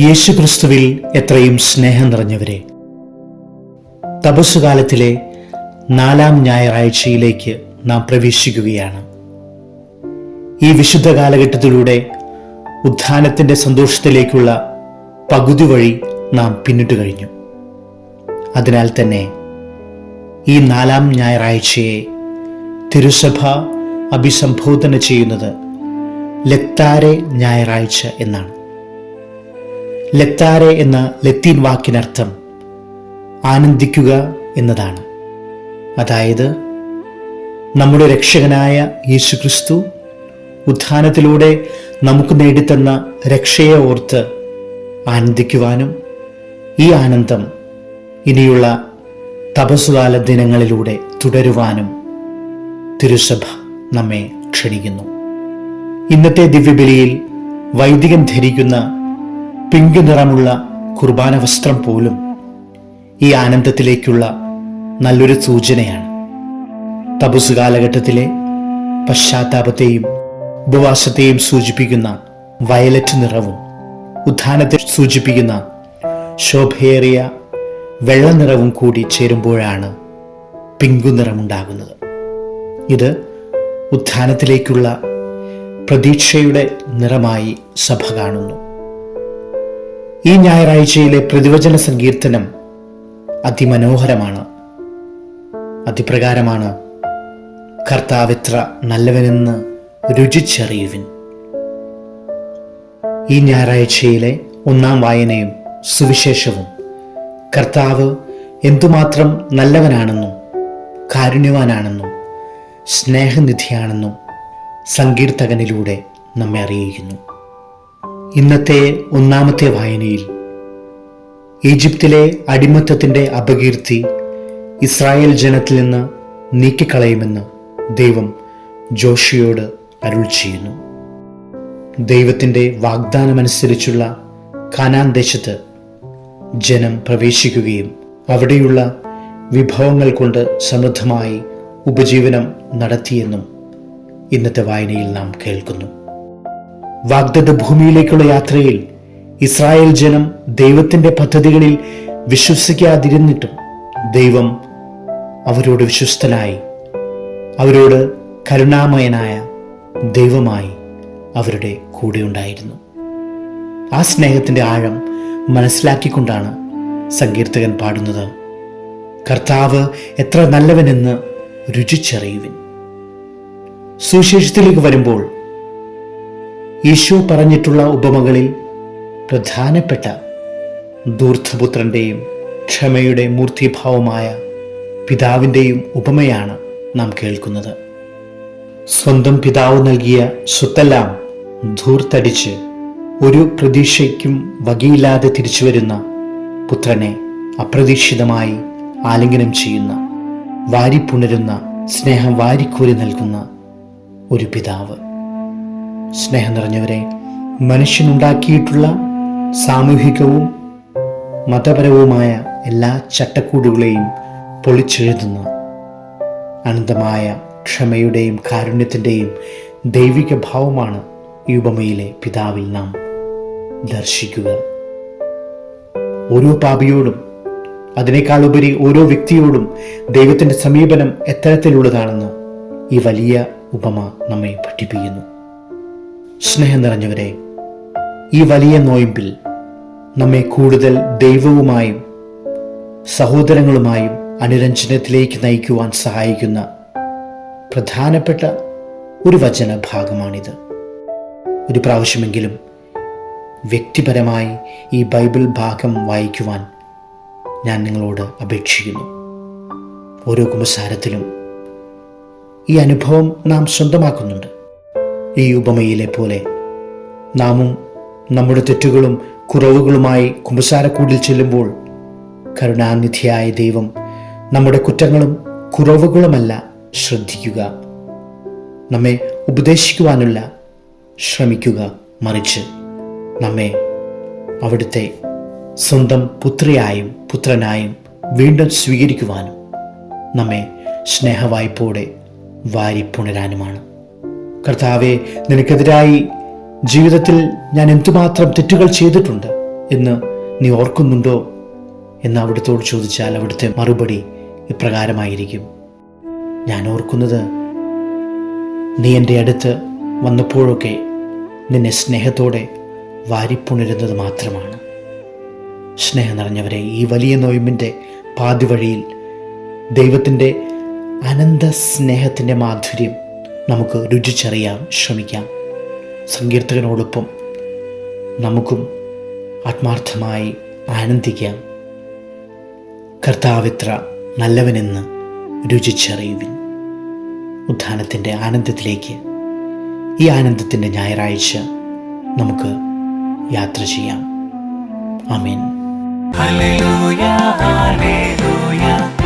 യേശുക്രിസ്തുവിൽ എത്രയും സ്നേഹം നിറഞ്ഞവരെ. തപസ്സുകാലത്തിലെ നാലാം ഞായറാഴ്ചയിലേക്ക് നാം പ്രവേശിക്കുകയാണ്. ഈ വിശുദ്ധ കാലഘട്ടത്തിലൂടെ ഉത്ഥാനത്തിന്റെ സന്തോഷത്തിലേക്കുള്ള പകുതി വഴി നാം പിന്നിട്ട് കഴിഞ്ഞു. അതിനാൽ തന്നെ ഈ നാലാം ഞായറാഴ്ചയെ തിരുസഭ അഭിസംബോധന ചെയ്യുന്നത് ലത്താരെ ഞായറാഴ്ച എന്നാണ്. ലത്താരെ എന്ന ലത്തീൻ വാക്കിനർത്ഥം ആനന്ദിക്കുക എന്നതാണ്. അതായത് നമ്മുടെ രക്ഷകനായ യേശുക്രിസ്തു ഉത്ഥാനത്തിലൂടെ നമുക്ക് നേടിത്തന്ന രക്ഷയെ ഓർത്ത് ആനന്ദിക്കുവാനും ഈ ആനന്ദം ഇനിയുള്ള തപസ്സുകാല ദിനങ്ങളിലൂടെ തുടരുവാനും തിരുസഭ നമ്മെ ക്ഷണിക്കുന്നു. ഇന്നത്തെ ദിവ്യബലിയിൽ വൈദികൻ ധരിക്കുന്ന പിങ്ക് നിറമുള്ള കുർബാന വസ്ത്രം പോലും ഈ ആനന്ദത്തിലേക്കുള്ള നല്ലൊരു സൂചനയാണ്. തപസ് കാലഘട്ടത്തിലെ പശ്ചാത്താപത്തെയും ഉപവാസത്തെയും സൂചിപ്പിക്കുന്ന വയലറ്റ് നിറവും ഉദ്ധാനത്തെ സൂചിപ്പിക്കുന്ന ശോഭയേറിയ വെള്ള നിറവും കൂടി ചേരുമ്പോഴാണ് പിങ്കു നിറമുണ്ടാകുന്നത്. ഇത് ഉത്ഥാനത്തിലേക്കുള്ള പ്രതീക്ഷയുടെ നിറമായി സഭ കാണുന്നു. ഈ ഞായറാഴ്ചയിലെ പ്രതിവചന സങ്കീർത്തനം അതിമനോഹരമാണ്. അതിപ്രകാരമാണ് കർത്താവിത്ര നല്ലവനെന്ന് രുചിച്ചറിയുവിൻ. ഈ ഞായറാഴ്ചയിലെ ഒന്നാം വായനയും സുവിശേഷവും കർത്താവ് എന്തുമാത്രം നല്ലവനാണെന്നും കാരുണ്യവാനാണെന്നും സ്നേഹനിധിയാണെന്നും സങ്കീർത്തകനിലൂടെ നമ്മെ അറിയിക്കുന്നു. ഇന്നത്തെ ഒന്നാമത്തെ വായനയിൽ. ഈജിപ്തിലെ അടിമത്തത്തിന്റെ അപകീർത്തി ഇസ്രായേൽ ജനത്തിൽ നിന്ന് നീക്കിക്കളയുമെന്ന് ദൈവം ജോഷിയോട് അരുൾ ചെയ്യുന്നു. ദൈവത്തിന്റെ വാഗ്ദാനമനുസരിച്ചുള്ള കാനാൻ ദേശത്ത് ജനം പ്രവേശിക്കുകയും അവിടെയുള്ള വിഭവങ്ങൾ കൊണ്ട് സമൃദ്ധമായി ഉപജീവനം നടത്തിയെന്നും ഇന്നത്തെ വായനയിൽ നാം കേൾക്കുന്നു. വാഗ്ദത്ത ഭൂമിയിലേക്കുള്ള യാത്രയിൽ ഇസ്രായേൽ ജനം ദൈവത്തിന്റെ പദ്ധതികളിൽ വിശ്വസിക്കാതിരുന്നിട്ടും ദൈവം അവരോട് വിശ്വസ്തനായി. അവരോട് കരുണാമയനായ ദൈവമായി അവരുടെ കൂടെ ഉണ്ടായിരുന്നു. ആ സ്നേഹത്തിന്റെ ആഴം മനസ്സിലാക്കിക്കൊണ്ടാണ് സങ്കീർത്തകൻ പാടുന്നത്. കർത്താവ് എത്ര നല്ലവനെന്ന് രുചിച്ചറിയുവിൻ. സുവിശേഷത്തിലേക്ക് വരുമ്പോൾ യേശു പറഞ്ഞിട്ടുള്ള ഉപമകളിൽ പ്രധാനപ്പെട്ട ദൂർദ്ധപുത്രന്റെയും ക്ഷമയുടെ മൂർത്തിഭാവമായ പിതാവിന്റെയും ഉപമയാണ് നാം കേൾക്കുന്നത്. സ്വന്തം പിതാവ് നൽകിയ സ്വത്തെല്ലാം ധൂർത്തടിച്ച് ഒരു പ്രതീക്ഷയ്ക്കും വകയില്ലാതെ തിരിച്ചു വരുന്ന പുത്രനെ അപ്രതീക്ഷിതമായി ആലിംഗനം ചെയ്യുന്ന വാരിപ്പുണരുന്ന സ്നേഹം വാരിക്കോരി നൽകുന്ന ഒരു പിതാവ്. സ്നേഹം നിറഞ്ഞവരെ മനുഷ്യനുണ്ടാക്കിയിട്ടുള്ള സാമൂഹികവും മതപരവുമായ എല്ലാ ചട്ടക്കൂടുകളെയും പൊളിച്ചെഴുതുന്ന അനന്തമായ ക്ഷമയുടെയും കാരുണ്യത്തിന്റെയും ദൈവിക ഭാവമാണ് ഈ ഉപമയിലെ പിതാവിൽ നാം ദർശിക്കുക. ഓരോ പാപിയോടും അതിനേക്കാൾ ഉപരി ഓരോ വ്യക്തിയോടും ദൈവത്തിന്റെ സമീപനം എത്തരത്തിലുള്ളതാണെന്ന് ഈ വലിയ ഉപമ നമ്മെ പഠിപ്പിക്കുന്നു. സ്നേഹം നിറഞ്ഞവരെ ഈ വലിയ നോയമ്പിൽ നമ്മെ കൂടുതൽ ദൈവവുമായും സഹോദരങ്ങളുമായും അനുരഞ്ജനത്തിലേക്ക് നയിക്കുവാൻ സഹായിക്കുന്ന പ്രധാനപ്പെട്ട ഒരു വചന ഭാഗമാണിത്. ഒരു പ്രാവശ്യമെങ്കിലും വ്യക്തിപരമായി ഈ ബൈബിൾ ഭാഗം വായിക്കുവാൻ ഞാൻ നിങ്ങളോട് അപേക്ഷിക്കുന്നു. ഓരോ കുമ്പസാരത്തിലും ഈ അനുഭവം നാം സ്വന്തമാക്കുന്നുണ്ട്. ഈ ഉപമയിലെ പോലെ. നാമും നമ്മുടെ തെറ്റുകളും കുറവുകളുമായി കുമ്പസാരക്കൂടിൽ ചെല്ലുമ്പോൾ കരുണാനിധിയായ ദൈവം നമ്മുടെ കുറ്റങ്ങളും കുറവുകളുമല്ല ശ്രദ്ധിക്കുക. നമ്മെ ഉപദേശിക്കുവാനുള്ള ശ്രമിക്കുക മറിച്ച് നമ്മെ അവിടുത്തെ സ്വന്തം പുത്രിയായും പുത്രനായും വീണ്ടും സ്വീകരിക്കുവാനും നമ്മെ സ്നേഹവായ്പോടെ വാരിപ്പുണരാനുമാണ്. കർത്താവെ നിനക്കെതിരായി ജീവിതത്തിൽ ഞാൻ എന്തുമാത്രം തെറ്റുകൾ ചെയ്തിട്ടുണ്ട് എന്ന് നീ ഓർക്കുന്നുണ്ടോ എന്ന് അവിടുത്തോട് ചോദിച്ചാൽ അവിടുത്തെ മറുപടി ഇപ്രകാരമായിരിക്കും. ഞാൻ ഓർക്കുന്നത് നീ എന്റെ അടുത്ത് വന്നപ്പോഴൊക്കെ നിന്നെ സ്നേഹത്തോടെ വാരിപ്പുണരുന്നത് മാത്രമാണ്. സ്നേഹം നിറഞ്ഞവരെ ഈ വലിയ നോയമ്പിന്റെ പാതിവഴിയിൽ ദൈവത്തിന്റെ അനന്ത സ്നേഹത്തിന്റെ മാധുര്യം നമുക്ക് രുചിച്ചറിയാൻ ശ്രമിക്കാം. സങ്കീർത്തകനോടൊപ്പം നമുക്കും ആത്മാർത്ഥമായി ആനന്ദിക്കാം. കർത്താവിത്ര നല്ലവനെന്ന് രുചിച്ചറിയുവിൻ. ഉത്ഥാനത്തിന്റെ ആനന്ദത്തിലേക്ക് ഈ ആനന്ദത്തിന്റെ ഞായറാഴ്ച നമുക്ക് യാത്ര ചെയ്യാം. ആമേൻ. Hallelujah, hallelujah.